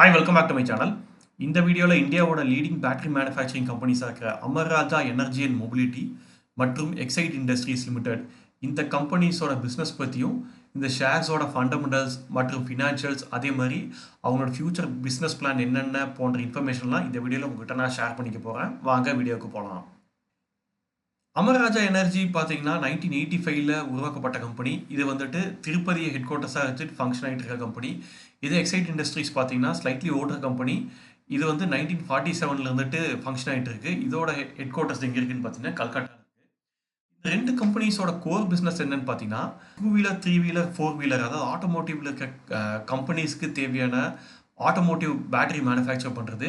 Hi welcome back to my channel இந்த வீடியோவில் இந்தியாவோட லீடிங் பேட்டரி மேனுஃபேக்சரிங் கம்பெனிஸாக இருக்கிற அமர்ராஜா எனர்ஜி அண்ட் மொபிலிட்டி மற்றும் எக்ஸைட் இண்டஸ்ட்ரீஸ் லிமிடெட் இந்த கம்பெனிஸோட பிஸ்னஸ் பற்றியும் இந்த ஷேர்ஸோட ஃபண்டமெண்டல்ஸ் மற்றும் ஃபினான்ஷியல்ஸ் அதே மாதிரி அவங்களோட ஃபியூச்சர் பிஸ்னஸ் பிளான் என்னென்ன போன்ற இன்ஃபர்மேஷன்லாம் இந்த வீடியோவில் உங்ககிட்ட நான் ஷேர் பண்ணிக்க போகிறேன் வாங்க வீடியோவுக்கு போகலாம் அமர்ராஜா எனர்ஜி பார்த்தீங்கன்னா நைன்டீன் எயிட்டி ஃபைவ்ல உருவாக்கப்பட்ட கம்பெனி இது வந்துட்டு திருப்பதியை ஹெட் குவார்ட்டர்ஸாக வச்சுட்டு ஃபங்க்ஷன் ஆகிட்டு இருக்க கம்பெனி இது எக்ஸைட் இண்டஸ்ட்ரீஸ் பார்த்தீங்கன்னா ஸ்லைட்லி ஓடுற கம்பெனி இது வந்து நைன்டீன் ஃபார்ட்டி செவனில் இருந்துட்டு ஃபங்க்ஷன் ஆகிட்டு இருக்கு. இதோட ஹெட் குவார்ட்டர்ஸ் எங்கே இருக்குன்னு பார்த்தீங்கன்னா கல்கட்டா இருக்கு. இந்த ரெண்டு கம்பெனிஸோட கோர் பிஸ்னஸ் என்னன்னு பார்த்தீங்கன்னா two wheeler three wheeler four wheeler அதாவது ஆட்டோமோட்டிவ்ல இருக்க கம்பெனிஸ்க்கு தேவையான ஆட்டோமோட்டிவ் பேட்டரி மேனுஃபேக்சர் பண்ணுறது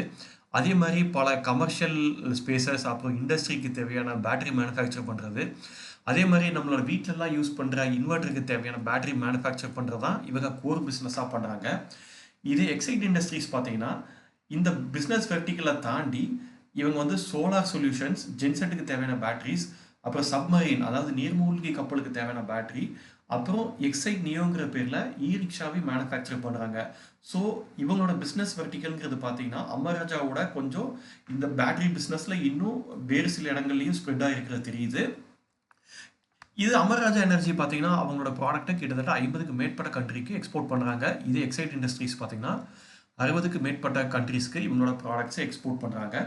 அதே மாதிரி பல கமர்ஷியல் ஸ்பேசஸ் அப்புறம் இண்டஸ்ட்ரிக்கு தேவையான பேட்டரி மேனுஃபேக்சர் பண்ணுறது அதே மாதிரி நம்மளோட வீட்டிலலாம் யூஸ் பண்ணுற இன்வெர்ட்டருக்கு தேவையான பேட்டரி மேனுஃபேக்சர் பண்ணுறது தான் இவங்க கோர் பிஸ்னஸாக பண்ணுறாங்க இது எக்ஸைட் இண்டஸ்ட்ரீஸ் பார்த்தீங்கன்னா இந்த பிஸ்னஸ் வெர்டிக்கலை தாண்டி இவங்க வந்து சோலார் சொல்யூஷன்ஸ் ஜென்செட்டுக்கு தேவையான பேட்டரிஸ் அப்புறம் சப்மரீன் அதாவது நீர்மூழ்கி கப்பலுக்கு தேவையான பேட்டரி அப்புறம் எக்ஸைட் நியோங்கிற பேரில் இ e ரிக்ஷாவே மேனுஃபேக்சர் பண்ணுறாங்க ஸோ இவங்களோட பிஸ்னஸ் வெர்டிக்கல்ங்கிறது பார்த்தீங்கன்னா அம்மராஜாவோட கொஞ்சம் இந்த பேட்டரி பிஸ்னஸில் இன்னும் வேறு சில இடங்கள்லையும் ஸ்ப்ரெட் ஆகிருக்கிறது தெரியுது. இது அமர்ராஜா எனர்ஜி பார்த்தீங்கன்னா அவங்களோட ப்ராடக்ட்டை கிட்டத்தட்ட ஐம்பதுக்கு மேற்பட்ட கண்ட்ரிக்கு எக்ஸ்போர்ட் பண்ணுறாங்க இது எக்ஸைட் இண்டஸ்ட்ரீஸ் பார்த்தீங்கன்னா அறுபதுக்கு மேற்பட்ட கண்ட்ரீஸ்க்கு இவங்களோட ப்ராடக்ட்ஸை எக்ஸ்போர்ட் பண்ணுறாங்க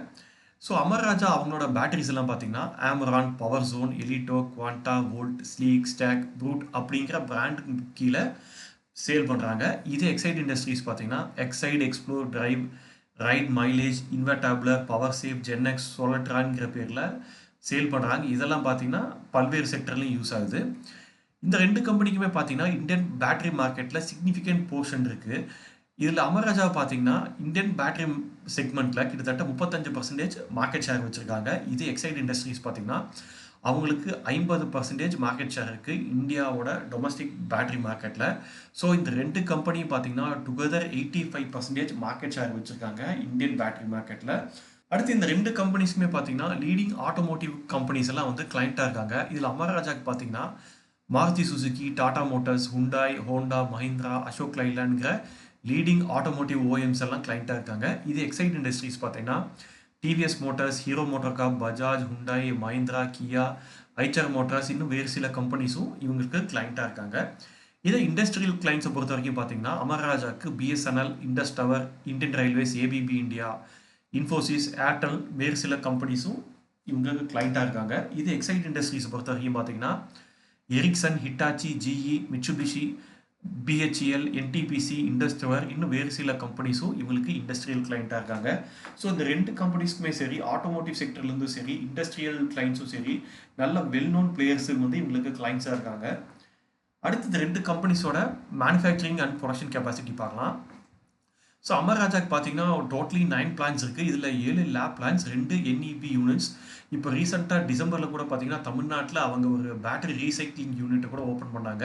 ஸோ அமர்ராஜா அவங்களோட பேட்டரிஸ் எல்லாம் பார்த்தீங்கன்னா Amaron power zone Elito Quanta volt sleek stack brute அப்படிங்கிற பிராண்டுக்கு கீழே சேல் பண்ணுறாங்க இதே எக்ஸைட் இண்டஸ்ட்ரீஸ் பார்த்தீங்கன்னா Exide explore drive ride mileage இன்வெர்டாப்லர் power safe GenX சோலட்ரான்ங்கிற பேரில் சேல் பண்ணுறாங்க இதெல்லாம் பார்த்தீங்கன்னா பல்வேறு செக்டர்லையும் யூஸ் ஆகுது. இந்த ரெண்டு கம்பெனிக்குமே பார்த்தீங்கன்னா இந்தியன் பேட்டரி மார்க்கெட்டில் சிக்னிஃபிகண்ட் போர்ஷன் இருக்குது இதில் அமர்ராஜா பார்த்தீங்கன்னா இந்தியன் பேட்டரி செக்மெண்ட்டில் கிட்டத்தட்ட முப்பத்தஞ்சு பர்சன்டேஜ் மார்க்கெட் ஷேர் வச்சுருக்காங்க. இது எக்ஸைட் இண்டஸ்ட்ரீஸ் பார்த்தீங்கன்னா அவங்களுக்கு ஐம்பது பர்சன்டேஜ் மார்க்கெட் ஷேர் இருக்குது இந்தியாவோட டொமஸ்டிக் பேட்டரி மார்க்கெட்டில் ஸோ இந்த ரெண்டு கம்பெனி பார்த்தீங்கன்னா together eighty five percentage market share வச்சுருக்காங்க இந்தியன் பேட்டரி மார்க்கெட்டில் அடுத்து இந்த ரெண்டு கம்பெனிஸுமே பார்த்தீங்கன்னா லீடிங் ஆட்டோமோட்டிவ் கம்பெனிஸ் எல்லாம் வந்து கிளைண்ட்டாக இருக்காங்க. இதில் அமர்ராஜாக்கு பார்த்தீங்கன்னா Maruti Suzuki Tata Motors Hyundai Honda Mahindra Ashok லைலான்ங்கிற leading automotive OEMs எல்லாம் கிளைண்ட்டாக இருக்காங்க. இது எக்ஸைட் இண்டஸ்ட்ரீஸ் பார்த்தீங்கன்னா TVS Motors Hero motor car Bajaj Hyundai Mahindra Kia Eicher Motors இன்னும் வேறு சில கம்பெனிஸும் இவங்களுக்கு கிளைண்ட்டாக இருக்காங்க. இதை இண்டஸ்ட்ரியல் கிளைண்ட்ஸை பொறுத்த வரைக்கும் பார்த்தீங்கன்னா அமர்ராஜாக்கு BSNL Indus tower Indian railways ABB India Infosys Airtel வேறு சில கம்பெனிஸும் இவங்களுக்கு கிளைண்ட்டாக இருக்காங்க. இது எக்ஸைட் இண்டஸ்ட்ரீஸை பொறுத்த வரைக்கும் பார்த்தீங்கன்னா Ericsson Hitachi GE Mitsubishi BHEL NTPC industrial இன்னும் வேறு சில கம்பெனிஸும் இவங்களுக்கு இண்டஸ்ட்ரியல் கிளைண்ட்டாக இருக்காங்க. ஸோ இந்த ரெண்டு கம்பெனிஸ்க்குமே சரி ஆட்டோமோட்டிவ் செக்டர்லேருந்தும் சரி இண்டஸ்ட்ரியல் கிளைண்ட்ஸும் சரி நல்ல வெல் நோன் பிளேயர்ஸும் வந்து இவங்களுக்கு கிளைண்ட்ஸாக இருக்காங்க. அடுத்து இந்த ரெண்டு கம்பெனிஸோட மேனுஃபேக்சரிங் அண்ட் ப்ரொடக்ஷன் கெப்பாசிட்டி பார்க்கலாம். ஸோ அமர்ராஜாக்கு பார்த்தீங்கன்னா டோட்டலி நைன் பிளான்ஸ் இருக்குது இதில் ஏழு லேப் பிளான்ஸ் ரெண்டு என்இபி யூனிட்ஸ் இப்போ ரீசெண்டாக டிசம்பரில் கூட பார்த்தீங்கன்னா தமிழ்நாட்டில் அவங்க ஒரு பேட்டரி ரீசைக்ளிங் யூனிட்டை கூட ஓப்பன் பண்ணாங்க.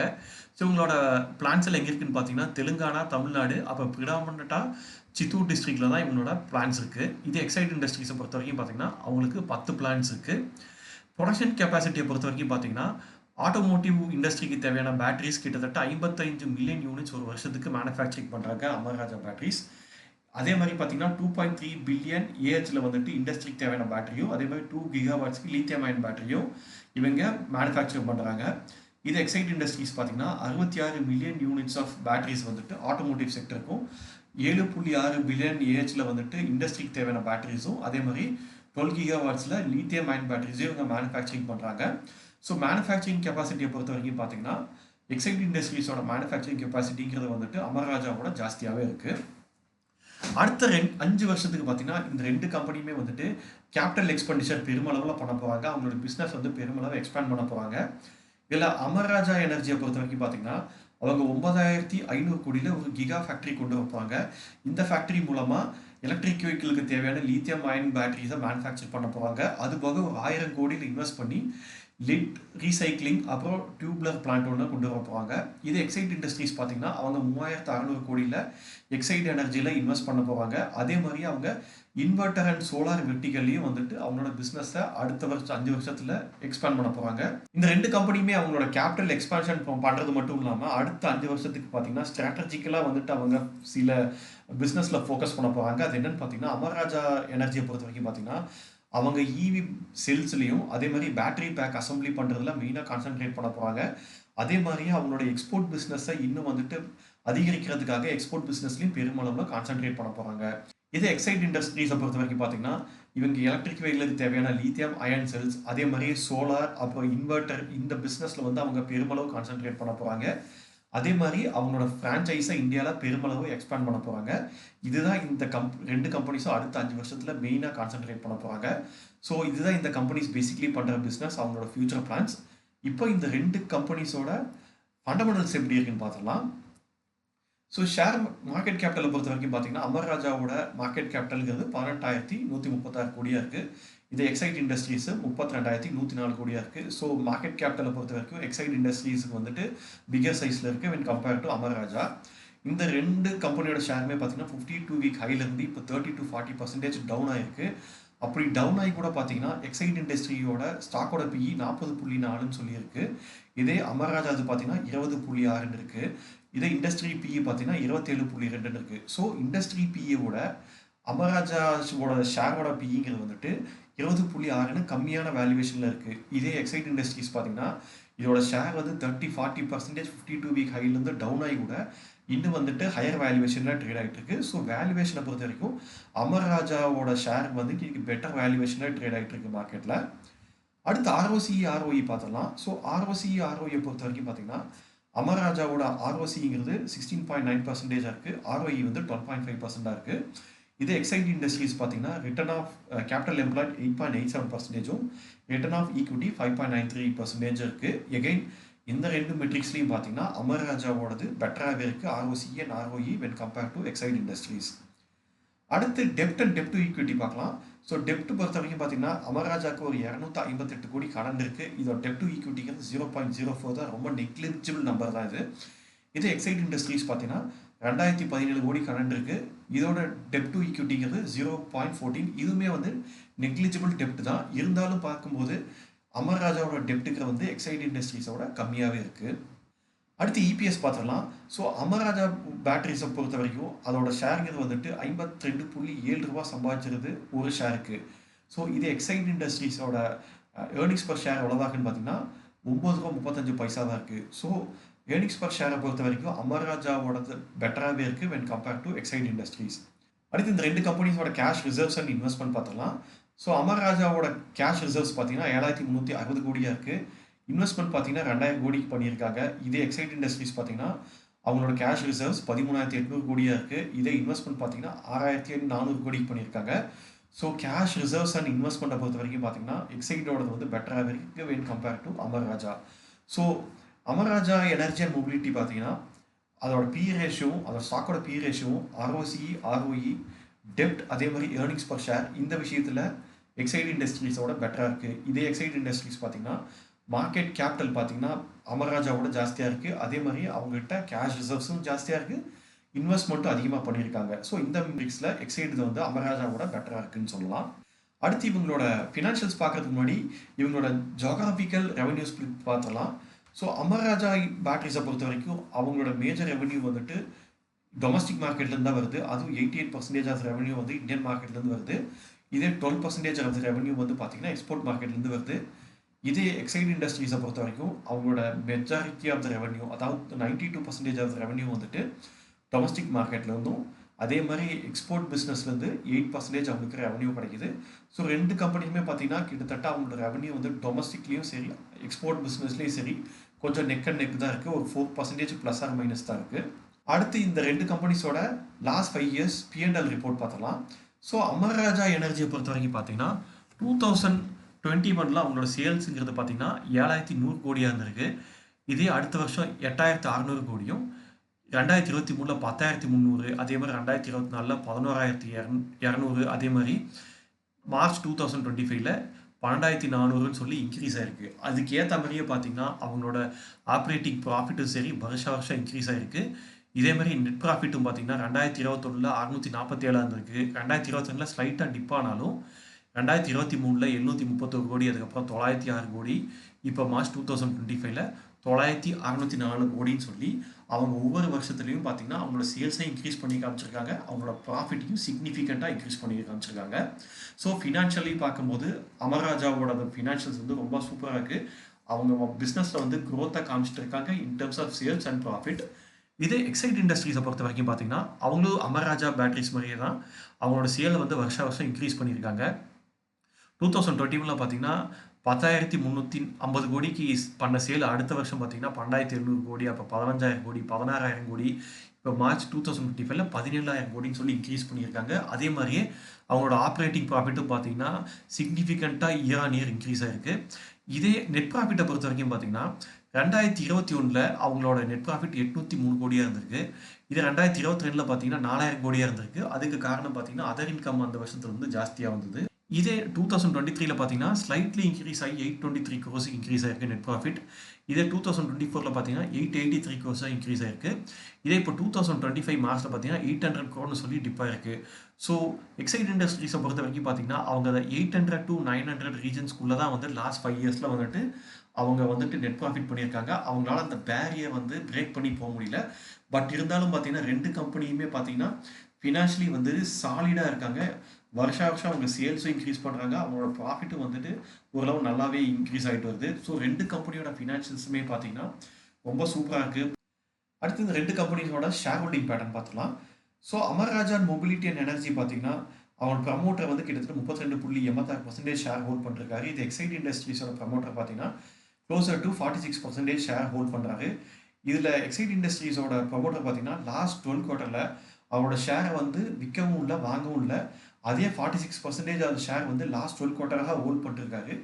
ஸோ இவங்களோட பிளான்ஸ் எல்லாம் எங்கே இருக்குன்னு பார்த்தீங்கன்னா தெலுங்கானா தமிழ்நாடு அப்போ ப்ரிடாமண்டாக சித்தூர் டிஸ்ட்ரிக்டில் தான் இவங்களோட பிளான்ஸ் இருக்குது இது எக்ஸைட் இண்டஸ்ட்ரீஸை பொறுத்த வரைக்கும் பார்த்தீங்கன்னா அவங்களுக்கு பத்து பிளான்ஸ் இருக்குது ப்ரொடக்ஷன் கெப்பாசிட்டியை பொறுத்த வரைக்கும் பார்த்தீங்கன்னா ஆட்டோமோட்டிவ் இண்டஸ்ட்ரிக்கு தேவையான பேட்டரிஸ் கிட்டத்தட்ட ஐம்பத்தஞ்சு மில்லியன் யூனிட்ஸ் ஒரு வருஷத்துக்கு மேனுஃபேக்சரிங் பண்ணுறாங்க அமர்ராஜா பேட்டரிஸ் அதே மாதிரி பார்த்தீங்கன்னா டூ பாயிண்ட் த்ரீ பில்லியன் ஏஹெச்சில் வந்துட்டு இண்டஸ்ட்ரிக்கு தேவையான பேட்டரியும் அதே மாதிரி டூ கிகாவாட்ஸ்க்கு லீத்தியம் அயன் பேட்டரியும் இவங்க மேனுஃபேக்சர் பண்ணுறாங்க இது எக்ஸைட் இண்டஸ்ட்ரீஸ் பார்த்தீங்கன்னா அறுபத்தி ஆறு மில்லியன் யூனிட்ஸ் ஆஃப் பேட்டரிஸ் வந்துட்டு ஆட்டோமோட்டிவ் செக்டருக்கும் ஏழு புள்ளி ஆறு பில்லியன் ஏஹெச்சில் வந்துட்டு இண்டஸ்ட்ரிக்கு தேவையான பேட்டரிஸும் அதே மாதிரி டுவெல் கிகாவாட்ஸில் லீத்தியம் அயன் பேட்டரிஸையும் இவங்க மேனுஃபேக்சரிங் பண்ணுறாங்க ஸோ மேனுஃபேக்சரிங் கெப்பாசிட்டியை பொறுத்த வரைக்கும் பார்த்தீங்கன்னா எக்ஸைட் இண்டஸ்ட்ரீஸோட மேனுஃபேக்சரிங் கெப்பாசிட்டிங்கிறது வந்துட்டு அமர்ராஜாவோட ஜாஸ்தியாகவே இருக்குது அடுத்த ரெண்டு அஞ்சு வருஷத்துக்கு பார்த்தீங்கன்னா இந்த ரெண்டு கம்பெனியுமே வந்துட்டு கேபிட்டல் எக்ஸ்பெண்டிச்சர் பெருமளவில் பண்ண போகிறாங்க அவங்களோட பிஸ்னஸ் வந்து பெருமளவு எக்ஸ்பேண்ட் பண்ண போகிறாங்க இதில் அமர்ராஜா எனர்ஜியை பொறுத்த வரைக்கும் பார்த்தீங்கன்னா அவங்க ஒன்பதாயிரத்தி ஐநூறு கோடியில் ஒரு கிகா ஃபேக்ட்ரி கொண்டு வைப்பாங்க. இந்த ஃபேக்ட்ரி மூலமாக எலக்ட்ரிக் வெஹிக்கிளுக்கு தேவையான லீத்தியம் அயன் பேட்டரிஸை மேனுஃபேக்சர் பண்ண போகிறாங்க அது போக ஒரு ஆயிரம் கோடியில் இன்வெஸ்ட் பண்ணி லிட் ரீசைக்ளிங் அப்புறம் டியூப்லர் பிளான்ட் ஒன்று கொண்டு வர போகிறாங்க இது எக்ஸைட் இண்டஸ்ட்ரீஸ் பார்த்தீங்கன்னா அவங்க மூவாயிரத்து அறநூறு கோடியில் எக்ஸைட் எனர்ஜியில் இன்வெஸ்ட் பண்ண போகிறாங்க அதே மாதிரி அவங்க இன்வெர்டர் அண்ட் சோலார் வெர்டிகல்லையும் வந்துட்டு அவங்களோட பிஸ்னஸை அடுத்த வருஷம் அஞ்சு வருஷத்தில் எக்ஸ்பேண்ட் பண்ண போகிறாங்க இந்த ரெண்டு கம்பெனியுமே அவங்களோட கேபிட்டல் எக்ஸ்பான்ஷன் பண்ணுறது மட்டும் இல்லாமல் அடுத்த அஞ்சு வருஷத்துக்கு பார்த்தீங்கன்னா ஸ்ட்ராட்டஜிக்கலாக வந்துட்டு அவங்க சில பிஸ்னஸில் ஃபோக்கஸ் பண்ண போகிறாங்க அது என்னென்னு பார்த்தீங்கன்னா அமர்ராஜா எனர்ஜியை பொறுத்த வரைக்கும் பார்த்தீங்கன்னா அவங்க இவி செல்ஸ்லேயும் அதே மாதிரி பேட்டரி பேக் அசம்பிளி பண்ணுறதுல மெயினாக கான்சென்ட்ரேட் பண்ண போகிறாங்க அதே மாதிரியே அவங்களோட எக்ஸ்போர்ட் பிஸ்னஸை இன்னும் வந்துட்டு அதிகரிக்கிறதுக்காக எக்ஸ்போர்ட் பிஸ்னஸ்லையும் பெருமளவில் கான்சென்ட்ரேட் பண்ண போகிறாங்க இதே எக்ஸைட் இண்டஸ்ட்ரீஸை பொறுத்த வரைக்கும் பார்த்தீங்கன்னா இவங்க எலக்ட்ரிக் வெஹிக்கிளுக்கு தேவையான லீத்தியம் அயன் செல்ஸ் அதே மாதிரி சோலார் அப்புறம் இன்வெர்டர் இந்த பிஸ்னஸில் வந்து அவங்க பெருமளவு கான்சென்ட்ரேட் பண்ண போகிறாங்க அதே மாதிரி அவங்களோட ஃப்ரான்ச்சைஸை இந்தியாவில் பெருமளவு எக்ஸ்பேண்ட் பண்ண போகிறாங்க இதுதான் இந்த கம்ப் ரெண்டு கம்பெனிஸும் அடுத்த அஞ்சு வருஷத்தில் மெயினாக கான்சென்ட்ரேட் பண்ண போகிறாங்க ஸோ இதுதான் இந்த கம்பெனிஸ் பேசிக்லி பண்ணுற பிஸ்னஸ் அவங்களோட ஃபியூச்சர் பிளான்ஸ் இப்போ இந்த ரெண்டு கம்பெனிஸோட ஃபண்டமெண்டல்ஸ் எப்படி இருக்குன்னு பார்த்துடலாம். ஸோ ஷேர் மார்க்கெட் கேபிட்டலை பொறுத்த வரைக்கும் பார்த்தீங்கன்னா அமர்ராஜாவோட மார்க்கெட் கேபிட்டலுங்கிறது பதினெட்டாயிரத்தி நூற்றி முப்பத்தாறு கோடியாக இருக்குது இது எக்ஸைட் இண்டஸ்ட்ரீஸ் முப்பத்தி ரெண்டாயிரத்தி நூற்றி நாலு கோடியாக இருக்குது ஸோ மார்க்கெட் கேபிட்டலை பொறுத்த வரைக்கும் எக்ஸைட் இண்டஸ்ட்ரீஸுக்கு வந்துட்டு பிகர் சைஸில் இருக்குது வென் கம்பேர் டு அமர்ராஜா. இந்த ரெண்டு கம்பெனியோட ஷேருமே பார்த்தீங்கன்னா ஃபிஃப்டி டூ வீக் ஹைலேருந்து இப்போ thirty to forty percentage down ஆகிருக்கு அப்படி டவுன் ஆகி கூட பார்த்தீங்கன்னா எக்ஸைட் இண்டஸ்ட்ரியோட ஸ்டாக்கோட பிஇ நாற்பது புள்ளி நாலுன்னு சொல்லியிருக்கு. இதே அமர்ராஜா அது பார்த்தீங்கன்னா இருபது புள்ளி ஆறுன்னு இருக்குது இதே இண்டஸ்ட்ரி பிஇ பார்த்தீங்கன்னா இருபத்தேழு புள்ளி ரெண்டுன்னு இருக்குது ஸோ இண்டஸ்ட்ரி பிஇயோட அமராஜாவோட ஷேரோட பிஇங்கிறது வந்துட்டு இருபது புள்ளி ஆறுன்னு கம்மியான வேல்யூவேஷனில் இருக்குது இதே எக்ஸைட் இண்டஸ்ட்ரீஸ் பார்த்தீங்கன்னா இதோட ஷேர் வந்து thirty forty percentage fifty two week ஹைலேருந்து down ஆகி கூட இன்னும் வந்துட்டு ஹையர் வேல்யூவேஷனில் ட்ரேட் ஆகிட்டு இருக்கு. ஸோ வேல்யூவேஷனை பொறுத்த வரைக்கும் அமர்ராஜாவோட ஷேர் வந்து இன்னைக்கு பெட்டர் வேல்யூவேஷனில் ட்ரேட் ஆகிட்டு இருக்கு மார்க்கெட்டில் அடுத்து ஆர்ஓசி ஆர்ஓஇ பார்த்துடலாம் ஸோ ஆர்ஓசி ஆர்ஓஇயை பொறுத்த வரைக்கும் பார்த்தீங்கன்னா அமர்ராஜாவோட ஆர்ஓசிங்கிறது சிக்ஸ்டீன் பாயிண்ட் நைன் பர்சன்டேஜாக இருக்குது ஆர்ஓஇ வந்து டுவெல் பாயிண்ட் ஃபைவ் பர்சன்டாக இருக்குது இதே எக்ஸைட் இண்டஸ்ட்ரீஸ் பார்த்தீங்கன்னா return of capital employed eight point eight seven பர்சன்டேஜும் return of equity five point nine three percentage இருக்குது எகைன் இந்த ரெண்டு மெட்ரிக்ஸ்லையும் பார்த்தீங்கன்னா அமர்ராஜாவோடது பெட்டராகவே இருக்குது ROC and ROE when compare to Exide industries அடுத்து டெப்ட் அண்ட் டெப்ட் ஈக்விட்டி பார்க்கலாம். ஸோ டெப்ட் பொறுத்த வரைக்கும் பார்த்தீங்கன்னா அமர்ராஜாவுக்கு ஒரு இரநூத்தி ஐம்பத்தெட்டு கோடி கடன் இருக்குது இதோட டெப்ட் ஈக்விட்டிங்கிறது ஜீரோ பாயிண்ட் ஜீரோ ஃபோர் தான். ரொம்ப நெக்லிஜிபிள் நம்பர் தான் இது. இது எக்ஸைட் இண்டஸ்ட்ரீஸ் பார்த்தீங்கன்னா ரெண்டாயிரத்தி பதினேழு கோடி கடன் இருக்குது இதோட டெப்ட் ஈக்விட்டிங்கிறது ஜீரோ பாயிண்ட் ஃபோர்டீன் இதுவுமே வந்து நெக்லிஜிபிள் டெப்ட் தான். இருந்தாலும் பார்க்கும்போது அமர்ராஜாவோட டெப்ட்டுக்கு வந்து எக்ஸைட் இண்டஸ்ட்ரீஸோட கம்மியாகவே இருக்குது அடுத்து இபிஎஸ் பார்த்துடலாம். ஸோ அமர்ராஜா பேட்டரிஸை பொறுத்த வரைக்கும் அதோட ஷேருங்கிறது வந்துட்டு ஐம்பத்தி ரெண்டு புள்ளி ஏழு ரூபா சம்பாதிச்சிருது ஒரு ஷேருக்கு ஸோ இது எக்ஸைட் இண்டஸ்ட்ரீஸோட ஏர்னிங்ஸ் பர் ஷேர் எவ்வளோதாக்குன்னு பார்த்தீங்கன்னா ஒம்பது ரூபா முப்பத்தஞ்சு பைசா தான் இருக்குது ஸோ ஏர்னிங்ஸ் பர் ஷேரை பொறுத்த வரைக்கும் அமர்ராஜாவோடது பெட்டராகவே இருக்குது when compare to Exide industries அடுத்து இந்த ரெண்டு கம்பெனிஸோட கேஷ் ரிசர்வ்ஸ் அண்ட் இன்வெஸ்ட்மெண்ட் பார்த்துடலாம். ஸோ அமர்ராஜாவோட கேஷ் ரிசர்வ்ஸ் பார்த்தீங்கன்னா ஏழாயிரத்தி முந்நூற்றி அறுபது கோடியாக இருக்குது இன்வெஸ்ட்மெண்ட் பார்த்தீங்கன்னா ரெண்டாயிரம் கோடிக்கு பண்ணியிருக்காங்க. இதே எக்ஸைட் இண்டஸ்ட்ரீஸ் பார்த்தீங்கன்னா அவங்களோட கேஷ் ரிசர்வ்ஸ் பதிமூணாயிரத்தி எட்நூறு கோடியாக இருக்குது இதே இன்வெஸ்ட்மெண்ட் பார்த்தீங்கன்னா ஆறாயிரத்தி நானூறு கோடிக்கு பண்ணியிருக்காங்க. ஸோ கேஷ் ரிசர்வ்ஸ் அண்ட் இன்வெஸ்ட்மெண்ட்டை பொறுத்த வரைக்கும் பார்த்தீங்கன்னா எக்ஸைட்டோடது வந்து பெட்டராக இருக்குது when compare to Amara Raja so Amara Raja energy and mobility பார்த்தீங்கன்னா அதோட பி ரேஷியோவும் அதோட ஸ்டாக்கோட பி ரேஷியோவும் ஆர்ஓசி ஆர்ஓஇ டெப்ட் அதே மாதிரி ஏர்னிங்ஸ் பர் ஷேர் இந்த விஷயத்தில் எக்ஸைட் இண்டஸ்ட்ரீஸோட பெட்டராக இருக்குது இதே எக்ஸைட் இண்டஸ்ட்ரீஸ் பார்த்தீங்கன்னா மார்க்கெட் கேபிட்டல் பார்த்தீங்கன்னா அமர்ராஜாவோட ஜாஸ்தியாக இருக்குது அதே மாதிரி அவங்ககிட்ட கேஷ் ரிசர்வ்ஸும் ஜாஸ்தியாக இருக்குது இன்வெஸ்ட்மெண்ட்டும் அதிகமாக பண்ணியிருக்காங்க. ஸோ இந்த மிக்ஸில் எக்ஸைட் வந்து அமர்ராஜாவோட பெட்டராக இருக்குன்னு சொல்லலாம். அடுத்து இவங்களோட ஃபினான்ஷியல்ஸ் பார்க்கறதுக்கு முன்னாடி இவங்களோட ஜோகிராஃபிக்கல் ரெவன்யூ ஸ்பிளிட் பார்த்தலாம் ஸோ அமர்ராஜா பேட்டரிஸை பொறுத்த வரைக்கும் அவங்களோட மேஜர் ரெவன்யூ வந்துட்டு டொமஸ்டிக் மார்க்கெட்லேருந்து தான் வருது. அதுவும் eighty eight percentage of revenue வந்து இந்தியன் மார்க்கெட்லேருந்து வருது. இதே டுவெல் பர்சன்டேஜ் ஆஃப் ரெவன்யூ வந்து பார்த்தீங்கன்னா எக்ஸ்போர்ட் மார்க்கெட்லேருந்து வருது. இதே எக்ஸைட் இண்டஸ்ட்ரீஸை பொறுத்த வரைக்கும் அவங்களோட மெஜாரிட்டி ஆஃப் த ரெவன்யூ அதாவது ninety two percentage of revenue வந்துட்டு டொமஸ்டிக் மார்க்கெட்லேருந்தும் அதே மாதிரி எக்ஸ்போர்ட் பிஸ்னஸ்லேருந்து எயிட் பர்சன்டேஜ் அவங்களுக்கு ரெவன்யூ கிடைக்குது. ஸோ ரெண்டு கம்பெனியுமே பார்த்தீங்கன்னா கிட்டத்தட்ட அவங்களோட ரெவன்யூ வந்து டொமஸ்டிக்லேயும் சரி எக்ஸ்போர்ட் பிஸ்னஸ்லேயும் சரி கொஞ்சம் நெக் அண்ட் நெக் தான் இருக்குது ஒரு four percentage plus or minus தான் இருக்குது அடுத்து இந்த ரெண்டு கம்பெனிஸோட last five years PNL report பார்த்தலாம் ஸோ அமர்ராஜா எனர்ஜியை பொறுத்த வரைக்கும் பார்த்தீங்கன்னா டூ தௌசண்ட் டுவெண்ட்டி ஒனில் அவங்களோட சேல்ஸுங்கிறது பார்த்தீங்கன்னா ஏழாயிரத்தி நூறு கோடியாக இருந்திருக்கு. இதே அடுத்த வருஷம் எட்டாயிரத்து அறநூறு கோடியும் ரெண்டாயிரத்தி இருபத்தி மூணில் பத்தாயிரத்தி முந்நூறு அதே மாதிரி ரெண்டாயிரத்தி இருபத்தி நாலில் பதினோராயிரத்தி இரநூ இரநூறு அதே மாதிரி மார்ச் டூ தௌசண்ட் டுவெண்ட்டி ஃபைவ்ல பன்னெண்டாயிரத்தி நானூறுன்னு சொல்லி இன்க்ரீஸ் ஆயிருக்கு. அதுக்கு ஏற்ற மாதிரியே பார்த்தீங்கன்னா அவங்களோட ஆப்ரேட்டிங் ப்ராஃபிட்டும் சரி வருஷ வருஷம் இன்க்ரீஸ் ஆயிருக்கு. இதே மாதிரி நெட் ப்ராஃபிட்டும் பார்த்தீங்கன்னா ரெண்டாயிரத்தி இருபத்தொன்னில் அறுநூற்றி நாற்பத்தி ஏழாக இருந்திருக்கு. ரெண்டாயிரத்தி இருபத்தொன்னில் ஸ்லைட்டாக டிப் ஆனாலும் ரெண்டாயிரத்தி இருபத்தி மூணில் எழுநூற்றி முப்பத்தொரு கோடி அதுக்கப்புறம் தொள்ளாயிரத்தி ஆறு கோடி இப்போ மார்ச் டூ தௌசண்ட் டுவெண்ட்டி ஃபைவ்ல தொள்ளாயிரத்தி அறநூற்றி நாலு கோடின்னு சொல்லி அவங்க ஒவ்வொரு வருஷத்துலையும் பார்த்தீங்கன்னா அவங்களோட சேல்ஸை இன்க்ரீஸ் பண்ணி காமிச்சிருக்காங்க. அவங்களோட ப்ராஃபிட்டையும் சிக்னிஃபிகண்ட்டாக இன்க்ரீஸ் பண்ணி காமிச்சிருக்காங்க. ஸோ ஃபினான்ஷியலி பார்க்கும்போது அமர்ராஜாவோட ஃபினான்ஷியல்ஸ் வந்து ரொம்ப சூப்பராக இருக்குது அவங்க பிஸ்னஸில் வந்து க்ரோத்தை காமிச்சிட்டு இருக்காங்க in terms of sales and profit இதே எக்ஸைட் இண்டஸ்ட்ரீஸை பொறுத்த வரைக்கும் பார்த்தீங்கன்னா அவங்களும் அமர்ராஜா பேட்டரிஸ் மாதிரியே தான் அவங்களோட சேலை வந்து வருஷ வருஷம் இன்க்ரீஸ் பண்ணியிருக்காங்க. டூ தௌசண்ட் டுவெண்ட்டி ஒனில் பார்த்தீங்கன்னா பத்தாயிரத்தி முந்நூற்றி ஐம்பது கோடிக்கு பண்ண சேல் அடுத்த வருஷம் பார்த்தீங்கன்னா பன்னெண்டாயிரத்தி எழுநூறு கோடி அப்போ பதினஞ்சாயிரம் கோடி பதினாறாயிரம் கோடி இப்போ மார்ச் டூ தௌசண்ட் டுவெண்ட்டி ஃபைவ்ல பதினேழாயிரம் கோடின்னு சொல்லி இன்க்ரீஸ் பண்ணியிருக்காங்க. அதே மாதிரியே அவங்களோட ஆப்ரேட்டிங் ப்ராஃபிட்டும் பார்த்தீங்கன்னா சிக்னிஃபிகண்ட்டாக இயர் ஆன் இயர் இன்க்ரீஸ் ஆயிருக்கு. இதே நெட் ப்ராஃபிட்டை பொறுத்த வரைக்கும் பார்த்தீங்கன்னா ரெண்டாயிரத்தி இருபத்தி ஒன்றில் அவங்களோட நெட் ப்ராஃபிட் எட்நூற்றி மூணு கோடியாக இருந்திருக்கு. இது ரெண்டாயிரத்தி இருபத்தி ரெண்டில் பார்த்தீங்கன்னா நாலாயிரம் கோடியாக இருந்திருக்கு. அதுக்கு காரணம் பார்த்தீங்கன்னா அதர் இன்கம் அந்த வருஷத்துல வந்து ஜாஸ்தியாக வந்தது. இதே டூ தௌசண்ட் டுவெண்ட்டி த்ரீல பார்த்தீங்கன்னா ஸ்லைட்லி இன்க்ரீஸ் ஆகி eight twenty three crores increase ஆயிருக்கு நெட் ப்ராஃபிட் இதே டூ தௌசண்ட் டுவெண்ட்டி ஃபோரில் பார்த்தீங்கன்னா எயிட் எயிட்டி த்ரீ க்ரோஸாக இன்க்ரீஸ் ஆயிருக்கு. இதே இப்போ டூ தௌசண்ட் டுவெண்ட்டி ஃபைவ் மார்ச்சில் பார்த்தீங்கன்னா எயிட் ஹண்ட்ரட் க்ரோன்னு சொல்லி டிப் ஆயிருக்கு. ஸோ எக்ஸைட் இண்டஸ்ட்ரீஸை பொறுத்த வரைக்கும் பார்த்தீங்கன்னா அவங்க அதை eight hundred to nine hundred ரீஜன்ஸ்குள்ளே தான் வந்து லாஸ்ட் ஃபைவ் இயர்ஸில் வந்துட்டு அவங்க வந்துட்டு நெட் ப்ராஃபிட் பண்ணியிருக்காங்க. அவங்களால அந்த பேரியை வந்து பிரேக் பண்ணி போக முடியல. பட் இருந்தாலும் பார்த்தீங்கன்னா ரெண்டு கம்பெனியுமே பார்த்தீங்கன்னா ஃபினான்ஷியலி வந்து சாலிடாக இருக்காங்க. வருஷா வருஷம் அவங்க சேல்ஸும் இன்க்ரீஸ் பண்ணுறாங்க அவங்களோட ப்ராஃபிட்டும் வந்துட்டு ஓரளவு நல்லாவே இன்க்ரீஸ் ஆகிட்டு வருது. ஸோ ரெண்டு கம்பெனியோட ஃபினான்ஷியல்ஸுமே பார்த்தீங்கன்னா ரொம்ப சூப்பராக இருக்குது அடுத்து இந்த ரெண்டு கம்பெனிஸோட ஷேர் ஹோல்டிங் பேட்டர்ன் பார்த்துலாம் ஸோ அமர்ராஜான் மொபிலிட்டி அண்ட் எனர்ஜி பார்த்தீங்கன்னா அவன் ப்ரமோட்டர் வந்து கிட்டத்தட்ட முப்பத்தி ரெண்டு புள்ளி எண்பத்தாறு பர்சன்டேஜ் ஷேர் ஹோல்ட் பண்ணிருக்காரு இது எக்ஸைட் இண்டஸ்ட்ரீஸோட ப்ரமோட்டர் பார்த்தீங்கன்னா closer to forty six percentage share hold பண்ணுறாரு இதில் எக்ஸைட் இண்டஸ்ட்ரீஸோட ப்ரமோட்டர் பார்த்தீங்கன்னா லாஸ்ட் டுவெல் குவார்ட்டரில் அவரோட ஷேரை வந்து விற்கவும் இல்லை வாங்கவும் இல்லை. அதே ஃபார்ட்டி சிக்ஸ் பர்சன்டேஜ் அந்த ஷேர் வந்து லாஸ்ட் டுவெல் குவார்ட்டராக ஹோல்ட் பண்ணிருக்காரு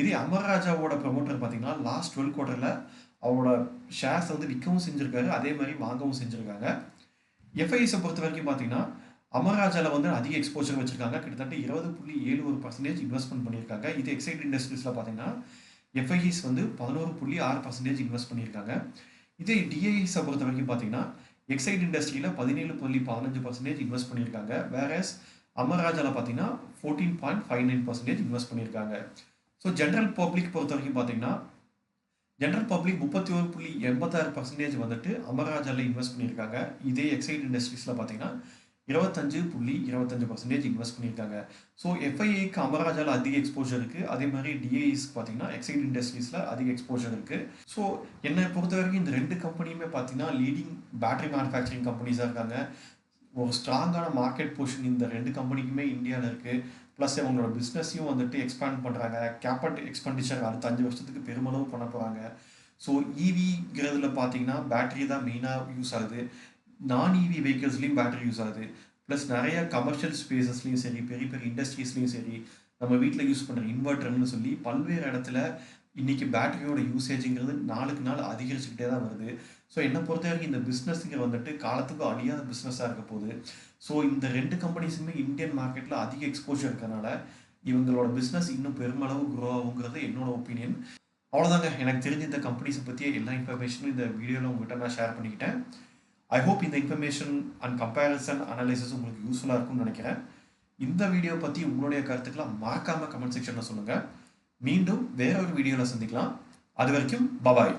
இதே அமர்ராஜாவோட ப்ரமோட்டர் பார்த்தீங்கன்னா லாஸ்ட் டுவெல் குவார்ட்டரில் அவரோட ஷேர்ஸ் வந்து விற்கவும் செஞ்சுருக்காரு அதே மாதிரி வாங்கவும் செஞ்சுருக்காங்க. எஃப்ஐஎஸை பொறுத்த வரைக்கும் பார்த்தீங்கன்னா அமர்ராஜாவில் வந்து அதிக எக்ஸ்போஜர் வச்சுருக்காங்க. கிட்டத்தட்ட இருபது புள்ளி ஏழு ஒரு பர்சன்டேஜ் இன்வெஸ்ட்மெண்ட் பண்ணியிருக்காங்க. இது எக்ஸைட் இண்டஸ்ட்ரீஸில் பார்த்தீங்கன்னா எஃப்ஐஎஸ் வந்து பதினோரு புள்ளி ஆறு பர்சன்டேஜ் இன்வெஸ்ட் பண்ணியிருக்காங்க. இதே டிஐஎஸை பொறுத்த வரைக்கும் பார்த்தீங்கன்னா எக்ஸைட் இண்டஸ்ட்ரியில் பதினேழு புள்ளி பதினஞ்சு பர்சன்டேஜ் இன்வெஸ்ட் பண்ணியிருக்காங்க. வேறஸ் அமர்ராஜாவில் பார்த்தீங்கன்னா fourteen point five nine percentage invest பண்ணியிருக்காங்க ஸோ ஜென்ரல் பப்ளிக் பொறுத்த வரைக்கும் பார்த்தீங்கன்னா ஜென்ரல் பப்ளிக் முப்பத்தி ஒரு புள்ளி எண்பத்தாறு பர்சன்டேஜ் வந்துட்டு அமர்ராஜாவில் இன்வெஸ்ட் பண்ணியிருக்காங்க இதே எக்ஸைட் இண்டஸ்ட்ரீஸில் பார்த்தீங்கன்னா இருபத்தஞ்சு புள்ளி இருபத்தஞ்சு பர்சன்டேஜ் இன்வெஸ்ட் பண்ணியிருக்காங்க ஸோ எஃப்ஐஏக்கு அமராஜாவில் அதிக எக்ஸ்போஜர் இருக்குது அதே மாதிரி டிஏஇஸ்க்கு பார்த்தீங்கன்னா எக்ஸைட் இண்டஸ்ட்ரீஸில் அதிக எக்ஸ்போஜர் இருக்குது ஸோ என்னை பொறுத்த வரைக்கும் இந்த ரெண்டு கம்பெனியுமே பார்த்தீங்கன்னா லீடிங் பேட்டரி மேனுஃபேக்சரிங் கம்பெனிஸாக இருக்காங்க. ஒரு ஸ்ட்ராங்கான மார்க்கெட் பொசிஷன் இந்த ரெண்டு கம்பெனிக்குமே இந்தியாவில் இருக்குது ப்ளஸ் அவங்களோட பிஸ்னஸையும் வந்துட்டு எக்ஸ்பேண்ட் பண்ணுறாங்க கேப்பட் எக்ஸ்பெண்டிச்சர் அடுத்த அஞ்சு வருஷத்துக்கு பெருமளவு பண்ண போகிறாங்க ஸோ ஈவிங்கிறதுல e பார்த்தீங்கன்னா பேட்டரி தான் மெயினாக யூஸ் ஆகுது. நான் இவி வெஹிக்கிள்ஸ்லேயும் பேட்டரி யூஸ் ஆகுது. ப்ளஸ் நிறைய கமர்ஷியல் ஸ்பேசஸ்லையும் சரி பெரிய பெரிய இண்டஸ்ட்ரீஸ்லையும் சரி நம்ம வீட்டில் யூஸ் பண்ணுற இன்வெர்டர்னு சொல்லி பல்வேறு இடத்துல இன்றைக்கி பேட்டரியோட யூசேஜுங்கிறது நாளுக்கு நாள் அதிகரிச்சுக்கிட்டே தான் வருது. ஸோ என்னை பொறுத்த வரைக்கும் இந்த பிஸ்னஸுங்க வந்துட்டு காலத்துக்கு அழியாத பிஸ்னஸாக இருக்க போகுது. ஸோ இந்த ரெண்டு கம்பெனிஸுமே இந்தியன் மார்க்கெட்டில் அதிக எக்ஸ்போஜர் இருக்கறனால இவங்களோட பிஸ்னஸ் இன்னும் பெருமளவு க்ரோ ஆகுங்கிறது என்னோட ஒப்பீனியன் அவ்வளோதாங்க எனக்கு தெரிஞ்ச இந்த கம்பெனிஸை பற்றிய எல்லா இன்ஃபர்மேஷனும் இந்த வீடியோவில் உங்கள்கிட்ட நான் ஷேர் பண்ணிக்கிட்டேன். ஐ ஹோப் இந்த இன்ஃபர்மேஷன் அண்ட் கம்பேரிசன் அனலைசஸ் உங்களுக்கு யூஸ்ஃபுல்லாக இருக்கும்னு நினைக்கிறேன். இந்த வீடியோ பற்றி உங்களுடைய கருத்துக்களை மறக்காமல் கமெண்ட் செக்ஷனில் சொல்லுங்கள் மீண்டும் வேற ஒரு வீடியோவில் சந்திக்கலாம். அது வரைக்கும் பபாய்